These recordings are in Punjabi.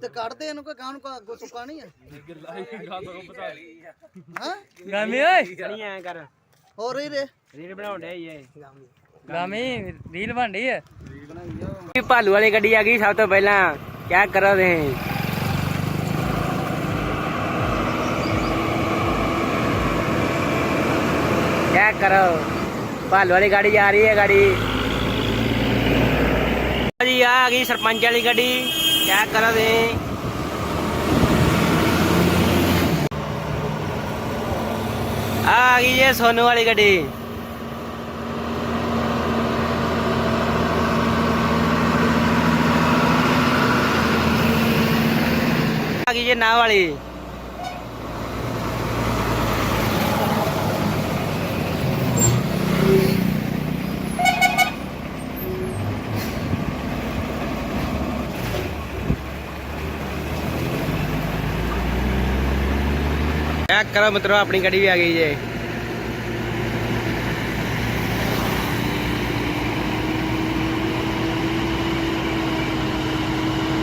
ਤੇ ਕੱਢਦੇ ਇਹਨੂੰ ਕੋਈ ਗਾਂ ਨੂੰ ਸੁੱਕਾ ਨਹੀਂ ਹੈ? ਹਾਂ? ਗਾਮੀ ਓਏ। ਨਹੀਂ ਐ ਕਰ। ਹੋਰ ਹੀ ਰੇ ਰੀਲ ਬਣਾਉਣ ਡਿਆ ਈ ਇਹ ਗਾਮੀ ਰੀਲ ਬਣਦੀ ਹੈ ਵੀ ਭਾਲੂ ਵਾਲੀ ਗੱਡੀ ਆ ਗਈ ਸਭ ਤੋਂ ਪਹਿਲਾਂ। ਕਿਆ ਕਰੋ ਤੁਸੀਂ? ਕਿਆ ਕਰੋ? ਭਾਲੂ ਵਾਲੀ ਗਾੜੀ ਜਾ ਰਹੀ ਹੈ ਗਾੜੀ ਜੀ ਆ ਆ ਗਈ ਸਰਪੰਚ ਵਾਲੀ ਗੱਡੀ। ਕਿਆ ਕਰੋ ਤੁਸੀਂ ਆ ਆ ਗਈ ਜੇ ਸੋਨੂ ਵਾਲੀ ਗੱਡੀ ਆ ਗਈ ਜੇ ਨਾ ਵਾਲੀ ਚੈੱਕ ਕਰੋ ਮਿੱਤਰੋ ਆਪਣੀ ਗੱਡੀ ਵੀ ਆ ਗਈ ਜੇ।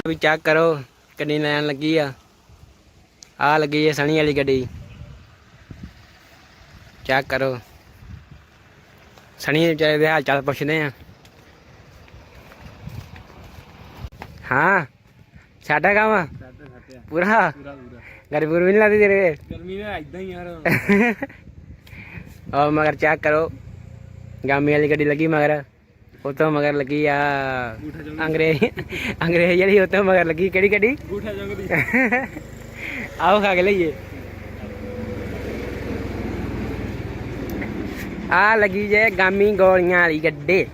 ਵੀ ਚੈੱਕ ਕਰੋ ਕਿੰਨੀ ਲੈਣ ਲੱਗੀ ਆ। ਆ ਲੱਗੀ ਹੈ ਸਣੀ ਵਾਲੀ ਗੱਡੀ। ਚੈੱਕ ਕਰੋ। ਸਣੀ ਵਿਚਾਰੇ ਦੇ ਹਾਲ ਚਾਲ ਪੁੱਛਦੇ ਆ। ਹਾਂ ਸਾਡਾ ਕੰਮ ਆ? ਪੂਰਾ। ਗਰਮੀ ਗੁਰਮੀ ਨਹੀਂ ਲੱਗਦੀ ਤੇਰੇ। ਗਰਮੀ ਨੇ ਇਦਾਂ ਹੀ ਯਾਰ। ਉਹ ਮਗਰ ਚੈੱਕ ਕਰੋ। ਗਾਮੀ ਵਾਲੀ ਗੱਡੀ ਲੱਗੀ ਮਗਰ। ਉਤੋਂ ਮਗਰ ਲੱਗੀ ਆ ਅੰਗਰੇਜ਼। ਅੰਗਰੇਜ਼ ਜਿਹੜੀ ਉਤੋਂ ਮਗਰ ਲੱਗੀ। ਕਿਹੜੀ ਗੱਡੀ? ਗੂਠਾ ਜੰਗਦੀ ਆਓ ਖਾ ਕੇ ਲਈਏ। ਆ ਲੱਗੀ ਜੇ ਗਾਮੀ ਗੋਲੀਆਂ ਵਾਲੀ ਗੱਡੀ।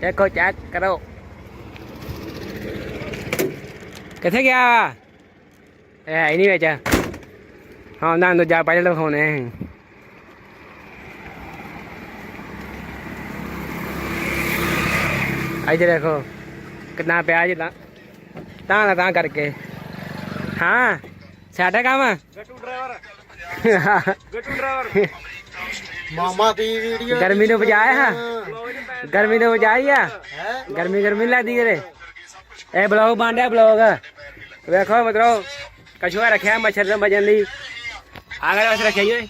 ਦੇਖੋ ਚੈੱਕ ਕਰੋ। ਕਿੱਥੇ ਗਿਆ ਇਹ ਨਹੀਂ ਵਿੱਚ। ਹਾਂ ਨਾ ਦੂਜਾ ਪਹਿਲੇ ਲਖਾਉਣੇ ਇੱਧਰ ਦੇਖੋ ਕਿੰਨਾ ਪਿਆ ਜੀ ਤਾਂ ਤਾਂ ਨਾ ਤਾਂ ਕਰਕੇ। ਹਾਂ ਸਾਡਾ ਕੰਮ? ਗੱਟੂ ਡਰਾਈਵਰ। ਗੱਟੂ ਡਰਾਈਵਰ। ਮਾਮਾ ਦੀ ਵੀਡੀਓ ਗਰਮੀ ਨੂੰ ਬਚਾਇਆ ਗਰਮੀ ਨੂੰ ਬਚਾਈ ਆ? ਹੈ? ਗਰਮੀ ਗਰਮੀ ਲੱਗਦੀ ਇਹ ਬਲੌਗ ਬਾਂਡਿਆ ਬਲੌਗ। ਵੇਖੋ ਮਤਲਬ ਕਛੂਆ ਰੱਖਿਆ ਮੱਛਰ ਤੋਂ ਬਚਣ ਲਈ। ਆਗਰ ਵਾਸਤੇ ਰੱਖਿਆ ਜੀ ਓਏ।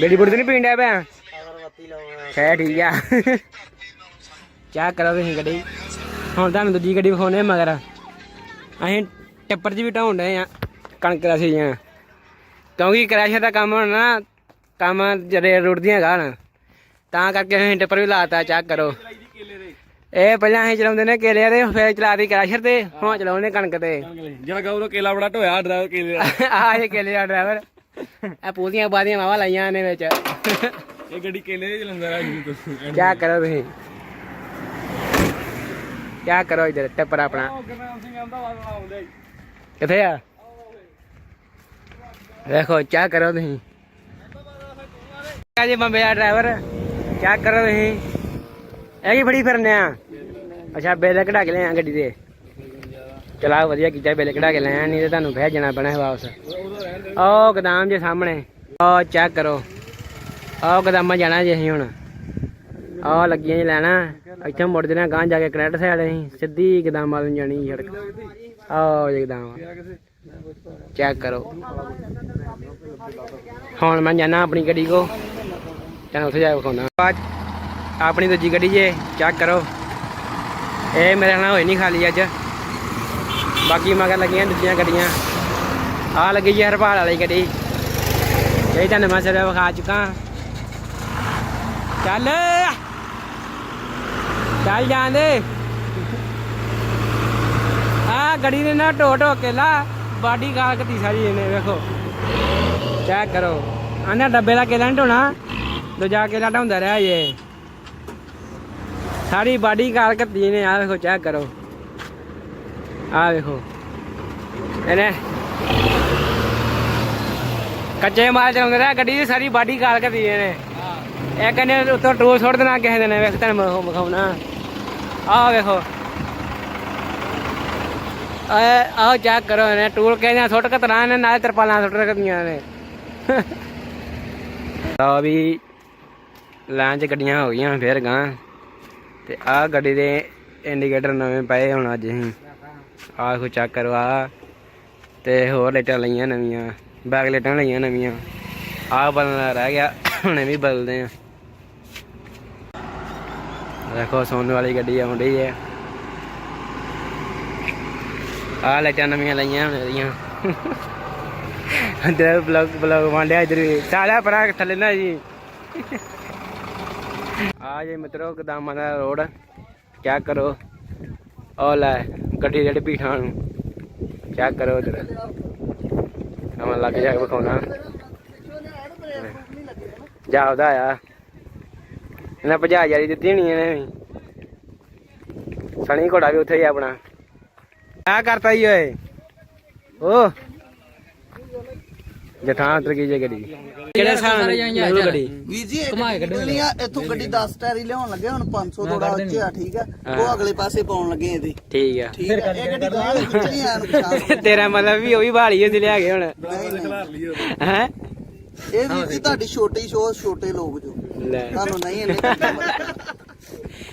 ਬੇੜੀ ਬੁੜੀ ਨਹੀਂ ਪੀਂਦਾ ਲਾਉਣਾ ਖੈ ਠੀਕ ਆ। ਚਾਹ ਕਰੋ ਤੁਸੀਂ ਗੱਡੀ। ਹੁਣ ਤੁਹਾਨੂੰ ਦੂਜੀ ਗੱਡੀ ਵਿਖਾਉਣੇ ਆ ਮਗਰ। ਅਸੀਂ ਟੱਪਰ 'ਚ ਵੀ ਢਾਉਣ ਡਏ ਆ ਕਣਕ ਦਾ ਸੀਜ਼ਨ। ਕਿਉਂਕਿ ਕ੍ਰੈਸ਼ਰ ਦਾ ਕੰਮ ਹੁਣ ਨਾ ਕੰਮ ਜਰੇ ਰੁੜਦੀਆਂ ਗਾਣ ਤਾਂ ਕਰਕੇ ਅਸੀਂ ਟੱਪਰ ਵੀ ਲਾਤਾ ਚੈੱਕ ਕਰੋ। ਇਹ ਪਹਿਲਾਂ ਅਸੀਂ ਚਲਾਉਂਦੇ ਨੇ ਕੇਲੇ ਦੇ ਫਿਰ ਚਲਾਤੀ ਕ੍ਰੈਸ਼ਰ ਤੇ ਹੁਣ ਚਲਾਉਂਦੇ ਕਣਕ ਤੇ। ਜਿਹੜਾ ਗਾਉ ਕੇਲਾ ਬੜਾ ਢੋਇਆ ਡਰਾਈਵਰ ਕੇਲੇ ਆਹ ਇਹ ਕੇਲੇ ਦਾ ਡਰਾਈਵਰ। ਇਹ ਪੂਰੀਆਂ ਬਾਦੀਆਂ ਮਾਵਾ ਲਾਈਆਂ ਨੇ ਵਿੱਚ। ਇਹ ਗੱਡੀ ਕੇਲੇ ਦੇ ਚਲਾਉਂਦਾ ਰਾਜੂ ਤੋਂ? ਕਿਆ ਕਰੋ ਤੁਸੀਂ? ਕਿਆ ਕਰੋ ਇਧਰ ਟੱਪਰ ਆਪਣਾ। ਗਰਨਾਮ ਸਿੰਘ ਆਂਦਾ ਵਾਲਾ ਆਉਂਦਾ ਹੀ ਕਿੱਥੇ ਆ? ਵੇਖੋ ਕਿਆ ਕਰੋ ਤੁਸੀਂ? ਜੀ ਬੰਬੇ ਦਾ ਡਰਾਈਵਰ ਕਿਆ ਕਰੋ ਤੁਸੀਂ? ਇਹ ਕੀ ਫੜੀ ਫਿਰਨੇ ਆ? ਅੱਛਾ ਬਿੱਲ ਕਢਾ ਕੇ ਲਿਆ ਗੱਡੀ ਦੇ। ਚਲਾ ਵਧੀਆ ਕੀਤਾ ਬਿੱਲ ਕਢਾ ਕੇ ਲਿਆ ਨਹੀਂ ਤੇ ਤੁਹਾਨੂੰ ਫੇਰ ਜਾਣਾ ਪੈਣਾ ਹੈ ਵਾਪਸ। ਉਹ ਗਦਾਮ ਜੇ ਸਾਹਮਣੇ। ਉਹ ਚੈੱਕ ਕਰੋ। ਉਹ ਗਦਾਮਾਂ ਜਾਣਾ ਜੇ ਅਸੀਂ ਹੁਣ। ਆਹ ਲੱਗੀਆਂ ਜੀ ਲੈਣਾ। ਇੱਥੇ ਮੁੜ ਜਣਾ ਗਾਂ ਜਾ ਕੇ ਕ੍ਰੈਡਿਟ ਸਾਈਡ ਅਸੀਂ। ਸਿੱਧੀ ਗਦਾਮਾਂ ਨੂੰ ਜਾਣੀ ਸੜਕ। ਆਹ ਜੀ ਗਦਾਮ ਚੈੱਕ ਕਰੋ। ਹੁਣ ਮੈਂ ਜਾਣਾ ਆਪਣੀ ਗੱਡੀ ਕੋ। ਤੈਨੂੰ ਉੱਥੇ ਜਾ ਕੇ ਵਿਖਾਉਣਾ। ਬਾਅਦ ਆਪਣੀ ਦੂਜੀ ਗੱਡੀ ਜੇ ਚੈੱਕ ਕਰੋ। ਇਹ ਮੇਰੇ ਨਾਲ ਹੋਈ ਨਹੀਂ ਖਾਲੀ ਅੱਜ। ਬਾਕੀ ਮਗਰ ਲੱਗੀਆਂ ਦੂਜੀਆਂ ਗੱਡੀਆਂ। ਆ ਲੱਗੀ ਜੀ ਹਰਪਾਲ ਵਾਲੀ ਗੱਡੀ। ਇਹ ਤੁਹਾਨੂੰ ਮੈਂ ਸਿਰ ਵਿਖਾ ਚੁੱਕਾ। ਚੱਲ। ਚੱਲ ਜਾਂਦੇ ਆ ਗੱਡੀ ਨੇ ਨਾ ਢੋ ਢੋ ਕੇ ਲਾ। ਬਾਡੀ ਗਾਲ ਕਤੀ ਸਾਰੀ ਇਹਨੇ, ਵੇਖੋ। ਚੈੱਕ ਕਰੋ। ਆਂਦਾ ਡੱਬੇ ਦਾ ਕੇਲਾ ਨੀ ਢੋਣਾ। ਦੂਜਾ ਕੇਲਾ ਢਾਉਂਦਾ ਰਿਹਾ ਇਹ। ਸਾਰੀ ਬਾਡੀ ਗਾਲ ਕਤੀ ਨੇ ਆ ਵੇਖੋ, ਚੈੱਕ ਕਰੋ। ਆ ਵੇਖੋ। ਇਹਨੇ ਕੱਚੇ ਮਾਲ ਚਲਾਉਂਦਾ ਰਿਹਾ ਗੱਡੀ ਦੀ ਸਾਰੀ ਬਾਡੀ ਗਾਲ ਕਤੀ ਇਹਨੇ। ਇਹ ਕਹਿੰਦੇ ਉੱਤੋਂ ਟੋਲ ਛੋੜ ਦੇਣਾ ਕਿਸੇ ਦਿਨ ਵੇਖ ਤੈਨੂੰ ਮੈਂ ਵਿਖਾਉਣਾ। ਆਹ ਵੇਖੋ। ਆ ਆਹ ਚੈੱਕ ਕਰੋ ਇਹਨੇ ਟੂਲ ਕਹਿੰਦੇ ਸੁੱਟ ਕੇ ਤਰਾਂ ਨੇ ਨਾਲ ਤਰਪਾਲਾਂ ਸੁੱਟ ਰੱਖਦੀਆਂ ਨੇ ਤਾਂ ਵੀ ਲਾਂਚ ਚ ਗੱਡੀਆਂ ਹੋ ਗਈਆਂ ਫੇਰ ਗਾਂ। ਤੇ ਆਹ ਗੱਡੀ ਦੇ ਇੰਡੀਕੇਟਰ ਨਵੇਂ ਪਏ ਹੁਣ ਅੱਜ ਅਸੀਂ। ਆਹ ਕੋ ਚੈੱਕ ਕਰੋ ਆ ਤੇ ਹੋਰ ਲਾਈਟਾਂ ਲਈਆਂ ਨਵੀਆਂ। ਬੈਕ ਲਾਈਟਾਂ ਲਈਆਂ ਨਵੀਆਂ। ਆਹ ਬਦਲਣਾ ਰਹਿ ਗਿਆ, ਹੁਣ ਵੀ ਬਦਲਦੇ ਆ। ਦੇਖੋ, ਸੋਨ ਵਾਲੀ ਗੱਡੀ ਆਉਣ ਡਈ ਹੈ ਆਹ ਲਾਈਟਾਂ ਨਵੀਆਂ ਲਈਆਂ ਹੁਣ ਅੰਦਰ ਬਲੌਗ ਬਲੌਗ ਵਾਂਡਿਆ ਇਧਰ ਸਾਲਾ ਪਰਾਂ ਥੱਲੇ ਨਾ ਜੀ। ਆ ਜੇ ਮਿੱਤਰੋ, ਗਦਾਮਾਂ ਦਾ ਰੋਡ। ਚੈੱਕ ਕਰੋ? ਉਹ ਲੈ, ਗੱਡੀ ਜਿਹੜੇ ਪੀਠਾਂ ਨੂੰ। ਚੈੱਕ ਕਰੋ ਉਧਰ ਨਵਾਂ ਲੱਗ ਜਾ ਕੇ ਵਿਖਾਉਣਾ। ਜਾਉਦਾ ਆ ਇਹਨਾਂ ਭਜਾ ਜਾਰੀ ਦਿੱਤੀ ਹੋਣੀ ਇਹਨੇ ਵੀ। ਸਣੀ ਘੋੜਾ ਵੀ ਉੱਥੇ ਹੀ ਆਪਣਾ। ਆ ਕਰਤਾ ਈ ਓਏ। ਓ। ਜਠਾਂ ਉਤਰ ਗਈ ਜੇ ਗੱਡੀ। ਕਿਹੜੇ ਸਾਲ ਨਿਕਲੂ ਗੱਡੀ। ਵੀਰ ਜੀ ਘਮਾਏ ਕੱਢਣੀ ਆ ਇੱਥੋਂ ਗੱਡੀ 10 ਟਾਇਰੀ ਲਿਆਉਣ ਲੱਗੇ ਹੁਣ 500 ਥੋੜਾ ਉੱਚੇ ਆ ਠੀਕ ਆ? ਉਹ ਅਗਲੇ ਪਾਸੇ ਪਾਉਣ ਲੱਗੇ ਇਹਦੇ। ਠੀਕ ਆ। ਠੀਕ ਆ ਇਹ ਗੱਡੀ ਗਾਂ ਨੂੰ ਖਿੱਚਣੀ ਆ ਨੂੰ ਤੇਰਾ ਮਤਲਬ ਵੀ ਉਹ ਵੀ ਭਾਲੀ ਹੁੰਦੀ ਲਿਆ ਕੇ ਹੁਣ। ਹੈ? ਇਹ ਜੀ ਤੁਹਾਡੀ ਛੋਟੀ ਸ਼ੋਅ ਛੋਟੇ ਲੋਕ ਜੋ। ਲੈ। ਤੁਹਾਨੂੰ ਨਹੀਂ ਇਹਨੇ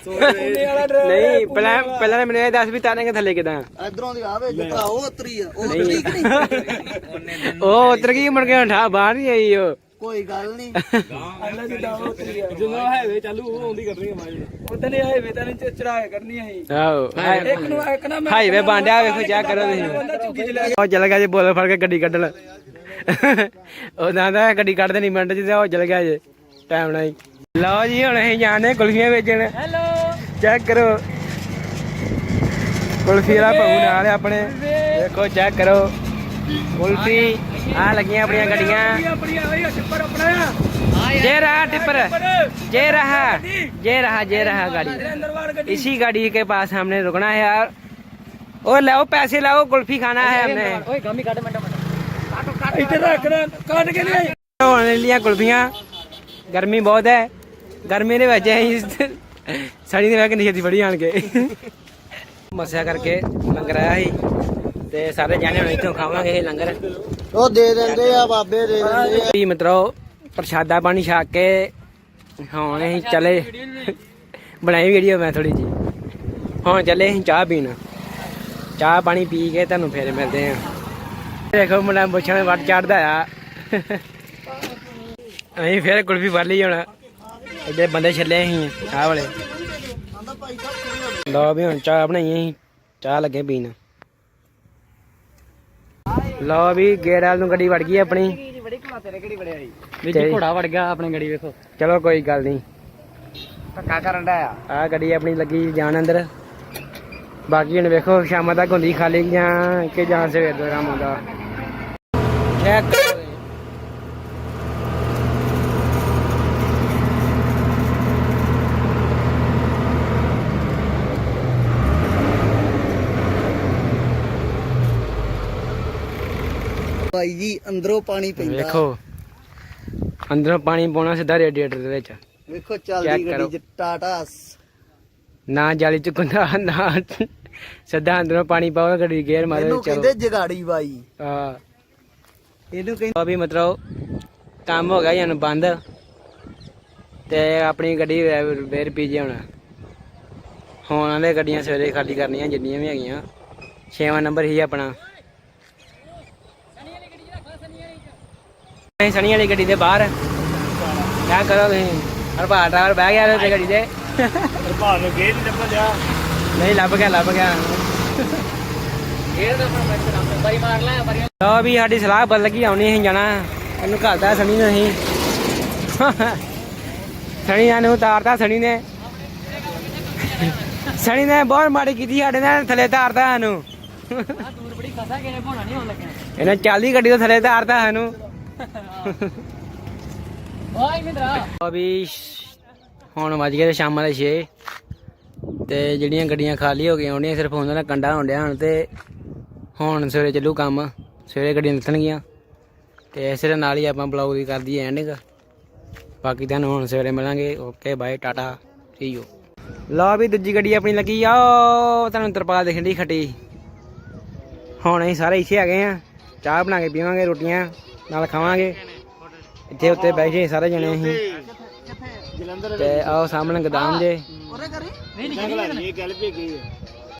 ਨਹੀਂ ਪਹਿਲਾਂ ਪਹਿਲਾਂ ਮੈਨੂੰ ਇਹ ਦੱਸ ਵੀ ਤਾਰੇਂਗੇ ਥੱਲੇ ਕਿਦਾਂ। ਇਧਰੋਂ ਦੀ ਆਵੇ ਜਿੱਤਾ ਉਹ ਉਤਰੀ ਆ ਉਹ ਠੀਕ ਨਹੀਂ। ਉਹ ਉਤਰ ਗਈ ਮੁੜ ਕੇ ਠਾ ਬਾਹਰ ਨਹੀਂ ਆਈ ਉਹ। ਕੋਈ ਗੱਲ ਨਹੀਂ। ਜਦੋਂ ਹਾਈਵੇ ਚਾਲੂ ਉਹ ਆਉਂਦੀ ਕਰਨੀ ਹੈ ਮਾਈ ਉਦੋਂ ਇਹ ਹਾਈਵੇ ਤਾਂ ਨਹੀਂ ਚੜਾ ਕੇ ਕਰਨੀ ਆਹੀ। ਆਹੋ ਇੱਕ ਨਾ ਹਾਈਵੇ ਬਾਂਡਿਆ ਵੇਖੋ ਚੈੱਕ ਕਰੋ ਤੁਸੀਂ। ਉਹ ਚਲ ਗਿਆ ਜੇ ਬੋਲ ਫੜ ਕੇ ਗੱਡੀ ਕੱਢਣ ਉਹ ਦਾਦਾ ਗੱਡੀ ਕੱਢ ਦੇਣੀ ਮਿੰਟ ਚ ਉਹ ਚਲ ਗਿਆ ਜੇ। ਟਾਈਮ ਨਾਲ ਲਓ ਜੀ ਹੁਣ ਅਸੀਂ ਜਾਣੇ ਕੁਲਫੀਆਂ ਵੇਚਣ। ਹੈਲੋ ਚੈੱਕ ਕਰੋ ਕੁਲਫੀ ਵਾਲਾ ਭਾਊ ਨਾਲ ਆ ਆਪਣੇ ਦੇਖੋ ਚੈੱਕ ਕਰੋ ਕੁਲਫੀ ਆ ਲੱਗੀਆਂ ਆਪਣੀਆਂ ਗੱਡੀਆਂ ਆਪਣੀ ਆਈ ਟਿੱਪਰ ਆਪਣਾ ਜੇ ਰਹਾ टिपर जे रहा जे रहा जे रहा गाड़ी इसी गाड़ी के पास हमने रुकना है यार ओ लाओ पैसे लाओ कुल्फी खाना है हमने ਇੱਥੇ ਰੱਖ ਨਾ ਕੱਢ ਕੇ ਨਹੀਂ होने लिया कुल्फियां गर्मी बहुत है गर्मी ਦੇ ਵਿੱਚ ਅਸੀਂ ਸੜੀ ਦੇ ਵਿੱਚ ਨਹੀਂ ਬੜੀ ਆਣ ਕੇ। ਮਸਿਆ ਕਰਕੇ ਲੰਗਰ ਆਇਆ ਸੀ ਤੇ ਸਾਰੇ ਜਾਣੇ ਹੁਣ ਇੱਥੋਂ ਖਾਵਾਂਗੇ ਇਹ ਲੰਗਰ। ਉਹ ਦੇ ਦਿੰਦੇ ਆ ਬਾਬੇ ਦੇ ਦਿੰਦੇ ਆ। ਵੀ ਮਤਲਬ ਪ੍ਰਸ਼ਾਦਾ ਪਾਣੀ ਛਕ ਕੇ ਹੁਣ ਅਸੀਂ ਚਲੇ। ਬਣਾਈ ਵੀਡੀਓ ਮੈਂ ਥੋੜੀ ਜੀ ਹੁਣ ਚੱਲੇ ਅਸੀਂ ਚਾਹ ਪੀਣ। ਚਾਹ ਪਾਣੀ ਪੀ ਕੇ ਤੁਹਾਨੂੰ ਫੇਰ ਮਿਲਦੇ ਆ ਦੇਖੋ ਮੁੰਡਾ ਦੇ ਵੱਟ ਚੜਦਾ ਆ। ਅਸੀਂ ਫੇਰ ਕੁਲਫੀ ਫੜ ਲਈ ਹੁਣ। ਇਹਦੇ ਬੰਦੇ ਛੱਲੇ ਅਸੀਂ ਆਹ ਵਾਲੇ। ਲਓ ਵੀ ਹੁਣ ਚਾਹ ਬਣਾਈ ਅਸੀਂ ਚਾਹ ਲੱਗੇ ਪੀਣ। ਲਓ ਵੀ ਗੇਰਾਲ ਨੂੰ ਗੱਡੀ ਵੜ ਗਈ ਆਪਣੀ। ਵਿੱਚ ਤੇ- ਘੋੜਾ ਵੜ ਗਿਆ ਆਪਣੀ ਗੱਡੀ ਵੇਖੋ। ਚਲੋ ਕੋਈ ਗੱਲ ਨਹੀਂ। ਧੱਕਾ ਕਰਨ ਦਾ ਆ। ਆ ਗੱਡੀ ਆਪਣੀ ਲੱਗੀ ਜਾਣ ਅੰਦਰ। ਬਾਕੀ ਹੁਣ ਵੇਖੋ ਸ਼ਾਮਾਂ ਤੱਕ ਹੁੰਦੀ ਖਾਲੀ ਜਾਂ ਕਿ ਜਾਂ ਸਵੇਰ ਦਾ ਆਰਾਮ ਹੁੰਦਾ ਚੈੱਕ ਕਰੋ ਜੀ। ਅੰਦਰੋਂ ਪਾਣੀ ਪੈਂਦਾ। ਵੇਖੋ ਅੰਦਰੋਂ ਪਾਣੀ ਪਾਉਣਾ ਸਿੱਧਾ ਰੇਡੀਏਟਰ ਦੇ ਵਿੱਚ। ਵੇਖੋ ਚੱਲਦੀ। ਗੱਡੀ ਚ ਟਾਟਾ। ਨਾ ਜਾਲੀ ਚੁੱਕਦਾ ਨਾ ਸਿੱਧਾ ਅੰਦਰੋਂ ਪਾਣੀ ਪਾਓ ਗੱਡੀ ਗੇਅਰ ਮਾਰੇ ਇਹਨੂੰ ਚਲੋ। ਕਹਿੰਦੇ ਜਗਾੜੀ ਬਾਈ। ਆ ਇਹਨੂੰ ਕਹਿੰਦੇ ਅਭੀ ਮਤਲਬ ਕੰਮ ਹੋ ਗਿਆ ਜਨ ਬੰਦ। ਤੇ ਆਪਣੀ ਗੱਡੀ ਵੇਰ ਪੀਜੇ ਹੁਣ। ਹੁਣ ਆਂਦੇ ਗੱਡੀਆਂ ਸਵੇਰੇ ਖਾਲੀ ਕਰਨੀਆਂ ਜਿੰਨੀਆਂ ਵੀ ਹੈਗੀਆਂ। 6ਵਾਂ ਨੰਬਰ ਹੀ ਆਪਣਾ। ਅਸੀਂ ਸਣੀ ਵਾਲੀ ਗੱਡੀ ਦੇ ਬਾਹਰ। ਕਿਆ ਕਰੋ ਤੁਸੀਂ ਹਰਪਾਲ ਡਰਾਈਵਰ ਬਹਿ ਗਿਆ ਤੇ ਗੱਡੀ ਦੇ ਭਾਣ ਨੂੰ ਗੇਰ ਨਹੀਂ ਲੱਭਾ ਜਾ ਨਹੀਂ ਲੱਭ ਗਿਆ ਲੱਭ ਗਿਆ। ਗੇਰ ਦਾ ਆਪਣਾ ਬੱਚਾ ਨੰਬਰ ਬਾਈ ਮਾਰ ਲੈ ਬਾਰੀ ਲੋ ਵੀ ਸਾਡੀ ਸਲਾਹ ਬਦਲ ਗਈ ਆਉਣੀ ਅਸੀਂ ਜਾਣਾ। ਇਹਨੂੰ ਘਲਦਾ ਸਣੀ ਨੂੰ ਅਸੀਂ। ਸਣੀ ਨੇ ਨੂੰ ਉਤਾਰਤਾ ਸਣੀ ਨੇ। ਸਣੀ ਨੇ ਬਹੁਤ ਮਾੜੀ ਕੀਤੀ ਸਾਡੇ ਨਾਲ ਥੱਲੇ ਤਾਰਤਾ ਸਾਨੂੰ। ਦੂਰ ਬੜੀ ਖਸਾ ਕੇ ਭੋਣਾ ਨਹੀਂ ਹੋਣ ਲੱਗਿਆ ਇਹਨੇ ਚਾਲੀ ਗੱਡੀ ਤੋਂ ਥੱਲੇ ਤਾਰਤਾ ਸਾਨੂੰ। ਓਏ ਮਿੰਦਰਾ। ਲਓ ਹੁਣ ਵੱਜ ਗਏ ਸ਼ਾਮਾਂ ਦੇ 6 ਤੇ ਜਿਹੜੀਆਂ ਗੱਡੀਆਂ ਖਾਲੀ ਹੋ ਗਈਆਂ, ਉਹਨੀਆਂ ਸਿਰਫ ਉਹਨਾਂ ਦਾ ਕੰਡਾ ਹੋਣ ਡਿਆ ਹੁਣ ਤੇ ਹੁਣ ਸਵੇਰੇ ਚੱਲੂ ਕੰਮ। ਸਵੇਰੇ ਗੱਡੀਆਂ ਨਿਕਲਣਗੀਆਂ। ਤੇ ਇਸੇ ਦੇ ਨਾਲ ਹੀ ਆਪਾਂ ਬਲੌਗ ਦੀ ਕਰਦੀ ਐਂਡਿੰਗ ਬਾਕੀ ਤੁਹਾਨੂੰ ਹੁਣ ਸਵੇਰੇ ਮਿਲਾਂਗੇ। Okay, bye, tata see you ਲਓ ਵੀ ਦੂਜੀ ਗੱਡੀ ਆਪਣੀ ਲੱਗੀ ਆ। ਤੁਹਾਨੂੰ ਤਰਪਾਲ ਦੇਖਣ ਦੀ ਖੱਟੀ। ਹੁਣ ਅਸੀਂ ਸਾਰੇ ਇੱਥੇ ਆ ਗਏ ਆ। ਚਾਹ ਬਣਾ ਕੇ ਪੀਵਾਂਗੇ ਰੋਟੀਆਂ। ਨਾਲ ਖਾਵਾਂਗੇ। ਇੱਥੇ ਉੱਤੇ ਬੈਠੇ ਸਾਰੇ ਜਣੇ ਅਸੀਂ। ਤੇ ਆਓ ਸਾਹਮਣੇ ਗਦਾਮ ਜੇ। ਉਰੇ ਕਰੀ। ਨਹੀਂ ਨਹੀਂ ਇਹ ਗੱਲ ਵੀ ਗਈ ਹੈ